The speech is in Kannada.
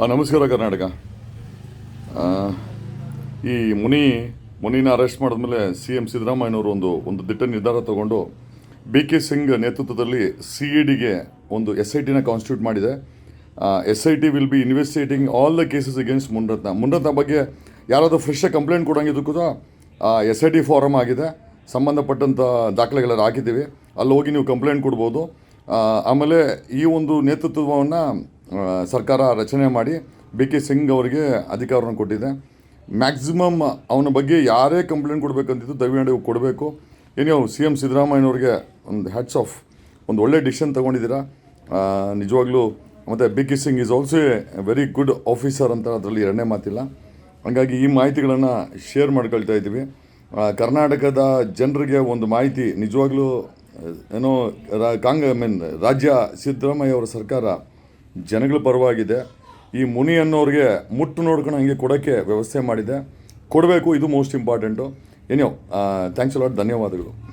ನಮಸ್ಕಾರ ಕರ್ನಾಟಕ. ಈ ಮುನಿ, ಮುನಿನ ಅರೆಸ್ಟ್ ಮಾಡಿದ್ಮೇಲೆ ಸಿ ಎಂ ಸಿದ್ದರಾಮಯ್ಯನವರು ಒಂದು ಒಂದು ದಿಟ್ಟ ನಿರ್ಧಾರ ತಗೊಂಡು ಬಿ ಕೆ ಸಿಂಗ್ ನೇತೃತ್ವದಲ್ಲಿ ಸಿ ಇ ಡಿಗೆ ಒಂದು ಎಸ್ ಐ ಟಿನ ಕಾನ್ಸ್ಟಿಟ್ಯೂಟ್ ಮಾಡಿದೆ. S I T will be investigating all the cases against Munirathna Munirathna ಬಗ್ಗೆ ಯಾರಾದರೂ ಫ್ರೆಶ್ ಕಂಪ್ಲೇಂಟ್ ಕೊಡೋಂಗಿದ್ದು ಕೂಡ ಎಸ್ ಐ ಟಿ ಫಾರಮ್ ಆಗಿದೆ. ಸಂಬಂಧಪಟ್ಟಂಥ ದಾಖಲೆಗಳನ್ನು ಹಾಕಿದ್ದೀವಿ. ಅಲ್ಲಿ ಹೋಗಿ ನೀವು ಕಂಪ್ಲೇಂಟ್ ಕೊಡ್ಬೋದು. ಆಮೇಲೆ ಈ ಒಂದು ನೇತೃತ್ವವನ್ನು ಸರ್ಕಾರ ರಚನೆ ಮಾಡಿ ಬಿ ಕೆ ಸಿಂಗ್ ಅವರಿಗೆ ಅಧಿಕಾರವನ್ನು ಕೊಟ್ಟಿದೆ. ಮ್ಯಾಕ್ಸಿಮಮ್ ಅವನ ಬಗ್ಗೆ ಯಾರೇ ಕಂಪ್ಲೇಂಟ್ ಕೊಡಬೇಕಂತಿದ್ದು ದಯವಿಟ್ಟು ಕೊಡಬೇಕು. ಏನೋ ಸಿ ಎಂ ಸಿದ್ದರಾಮಯ್ಯನವ್ರಿಗೆ ಒಂದು ಹ್ಯಾಟ್ಸ್ ಆಫ್ ಒಂದು ಒಳ್ಳೆ ಡಿಸಿಷನ್ ತೊಗೊಂಡಿದ್ದೀರಾ? ನಿಜವಾಗ್ಲೂ ಮತ್ತು B K Singh is also a very good officer ಅಂತ ಅದರಲ್ಲಿ ಎರಡನೇ ಮಾತಿಲ್ಲ. ಹಾಗಾಗಿ ಈ ಮಾಹಿತಿಗಳನ್ನು ಶೇರ್ ಮಾಡ್ಕೊಳ್ತಾ ಇದ್ದೀವಿ. ಕರ್ನಾಟಕದ ಜನರಿಗೆ ಒಂದು ಮಾಹಿತಿ, ನಿಜವಾಗ್ಲೂ ಏನೋ, ರಾ ಕಾಂಗ್ರೆ ಮೀನ್ ರಾಜ್ಯ ಸಿದ್ದರಾಮಯ್ಯ ಅವರ ಸರ್ಕಾರ ಜನಗಳ ಪರವಾಗಿದೆ. ಈ ಮುನಿ ಅನ್ನೋರಿಗೆ ಮುಟ್ಟು ನೋಡ್ಕೊಂಡು ಹಂಗೆ ಕೊಡೋಕ್ಕೆ ವ್ಯವಸ್ಥೆ ಮಾಡಿದೆ. ಕೊಡಬೇಕು, ಇದು ಮೋಸ್ಟ್ ಇಂಪಾರ್ಟೆಂಟು ಏನೋ ಥ್ಯಾಂಕ್ಸ್ ಅಲಾಟ್ ಧನ್ಯವಾದಗಳು.